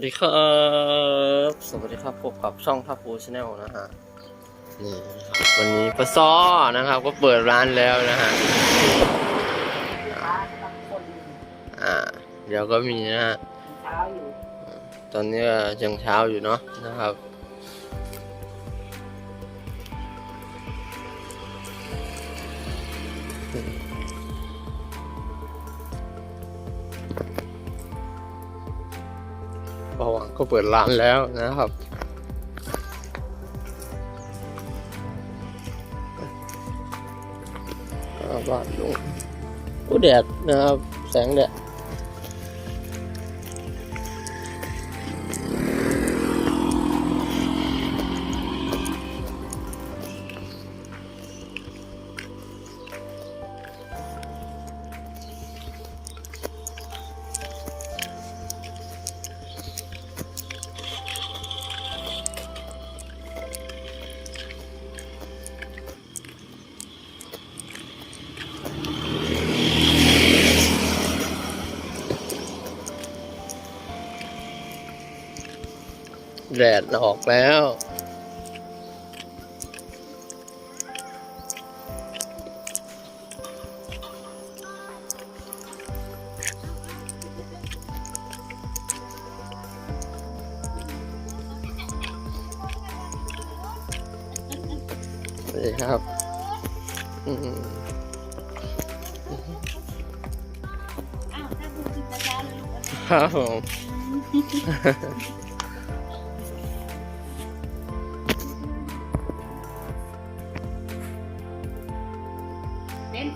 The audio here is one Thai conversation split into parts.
วัสดีครับ สวัสดีครับพบกับช่องทัพปูชาแนลนะฮะ นี่นะครับวันนี้ปะซ้อนะครับ ก็เปิดร้านแล้วนะฮะ อ่า เดี๋ยวก็มีนะฮะเช้าอยู่ตอนนี้ก็ยังเช้าอยู่เนาะนะครับ พอหวังก็เปิดร้านแล้วนะครับอ่าบ้านลุงอู้แดดนะครับ แสงแดด แดดออกแล้วสวัสดีครับ อืมอ้าวถ้าดูกินช้าๆเลยลูกครับผม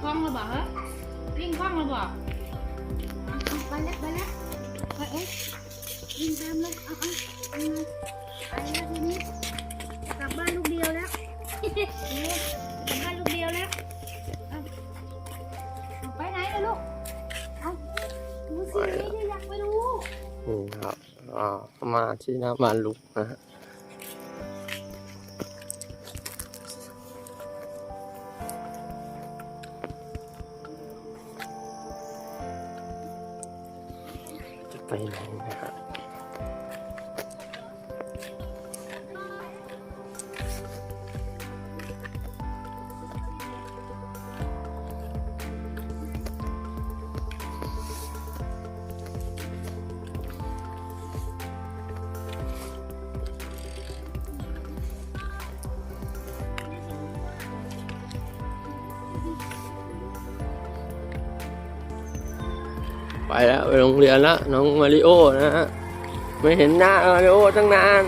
คล้องหรือเปล่าฮะลิงคล้องหรือเปล่าเอาเอาไปแล้วไปแล้วไปเอ๊ะลิงตามเลยเอาเอาเอาเลยไปแล้วทีนี้กลับบ้านลูกเดียวแล้วเนี่ยกลับบ้านลูกเดียวแล้วเอาเอาไปไหนล่ะลูกเอาดูสิไม่ได้อยากไปดูนี่ครับอ่ามาที่หน้าบ้านลุกนะฮะ จะไไปแล้วไปโรงเรียนแล้วน้องมาริโอนะฮะไม่เห็นหน้ามาริโอตั้งนาน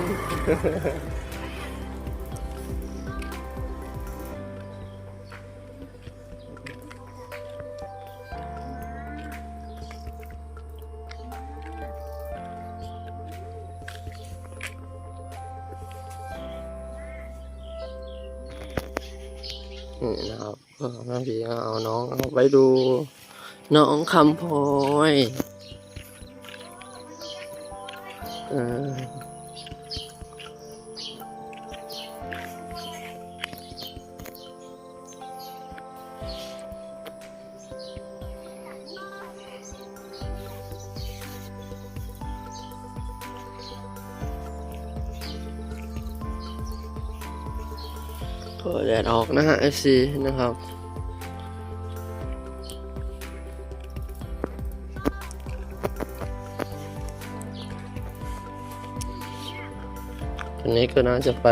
นี่นะครับก็บางทีก็เอาน้องเอาไปดู น้องคำพลอยเออแดดออกนะฮะ FC นะครับ อันนี้ก็น่าจะไป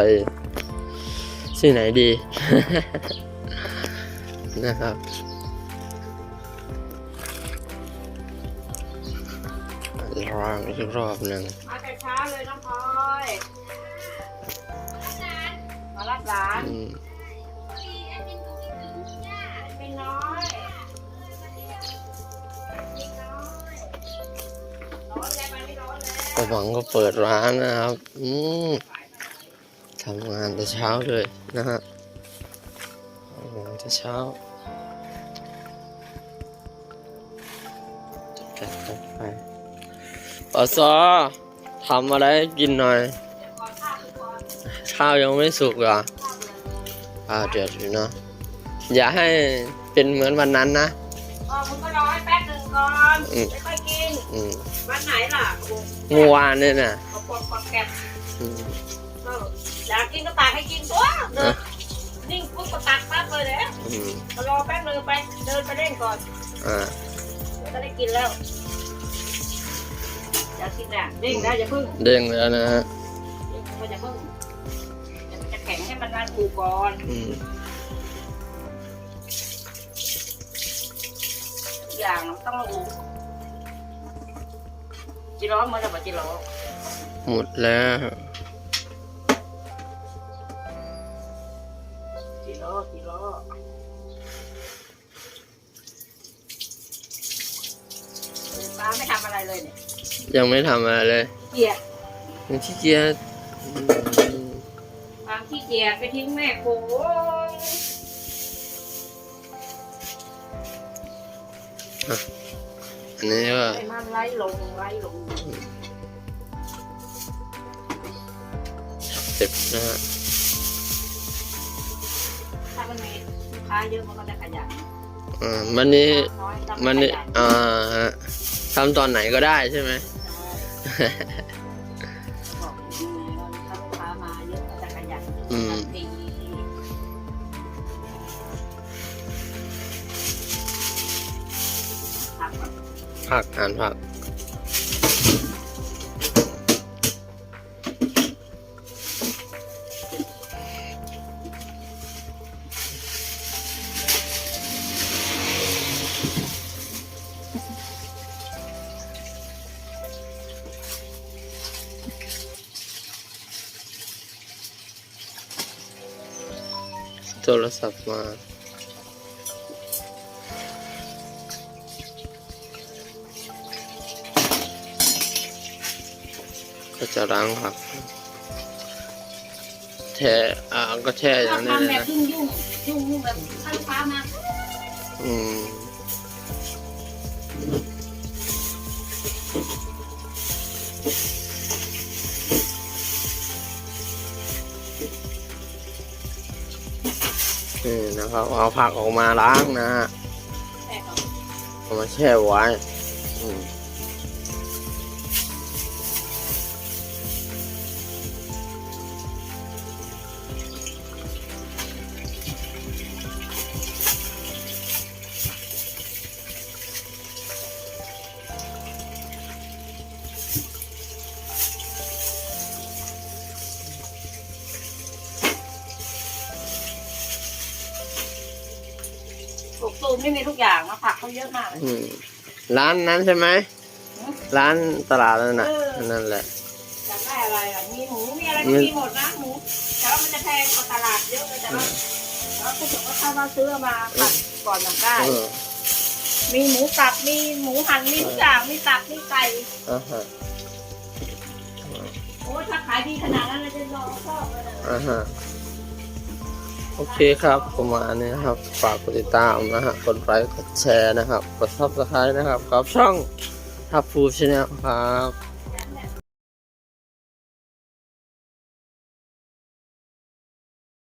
ที่ไหนดี นะครับรางอีกรอบหนึ่งมาแต่เช้าเลยน้องพลอยมารับหลานอืมเป็นน้อยร้อนแล้วมันไม่ร้อนแล้วประหวังก็เปิดร้านนะครับ อืม ทำงานแต่เช้าเลยนะฮะทำงานแต่เช้าจัดจัดไปปอซอทำอะไรให้กินหน่อย ข้าวยังไม่สุกเหรออ่าเดือดอยู่เนาะอย่าให้เป็นเหมือนวันนั้นนะอ๋อมึงก็รอให้แป๊บหนึ่งก่อนอืมไม่ค่อยกินออืมวันไหนล่ะโอ้โหเมื่อวานเนี่ยนะเขาปวดปวดแกบอืมเอ ออยากกินก็ตักให้กินตัวเดินนิ่งปุ๊บก็ตักปั๊บเลยเนี่ยอืมมารอแป๊บนึงไป เดินไปเล่นก่อนอ่าเดี๋ยวจะได้กินแล้ว อยากกินอะนิ่งนะอย่าพึ่งเด้งแล้วนะฮะนิ่งก็อย่าพึ่งเดี๋ยวมันจะแข็งให้มันรันอูก่อนอืมทุกอย่างมันต้องอูจิร้อมันจะมาจิร้อหมดแล้ว จิร้อจิร้อป้าไม่ทำอะไรเลยเนี่ยยังไม่ทำอะไรเลยเกลียดยังขี้เกียจอืมความขี้เกียจไปทิ้งแม่โขงอันนี้ก็ไอ้มันไล่ลงไล่ลงเจ็บนะฮะ ค้าเยอะมันก็จะขยันอ่ามันนี้น้อยก็มันไขนี่ยันอ่าฮะทำตอนไหนก็ได้ใช่ไหม บอกยังไงว่าถ้าลูกค้ามาเยอะก็จะขยันอืม ทันทีผักแบบผักอ่านผัก โทรศัพท์มาก็จะล้างผักแช่อ่าก็แช่อถ้าย่างนี้ทำเลแบยบนะยุ่งยุ่งยุ่งยุ่งแบบถ้าลูกค้ามาอืม นี่นะครับเอาผักออกมาล้างนะฮะเอามาแช่ไว้ มไม่มีทุกอย่างนะผักเขาเยอะมากเลย อืมร้านนั้นใช่ไหม ร้านตลาดนั่นน่ะ เออ นั่นแหละ อยากได้อะไรอะมีหมูมีอะไรก็มีหมดนะหมูแต่ว่ามันจะแพงกว่าตลาดเยอะเลยแต่ว่าแล้วถ้าเกิดว่าเข้ามาซื้อมาผัดก่อนมันได้เออมีหมูสับมีหมูหั่นมีทุกอย่างมีตับมีไก่อ่าฮะโอ้ถ้าขายดีขนาดนั้นเราจะรอชอบเลยนะ อ่าฮะ โอเคครับ ประมาณนี้นครับ ฝากกดติดตามนะฮะ กดไลค์ กดแชร์นะครับ กดซับสไครต์นะครับ กับช่องทับฟูชแนลครับ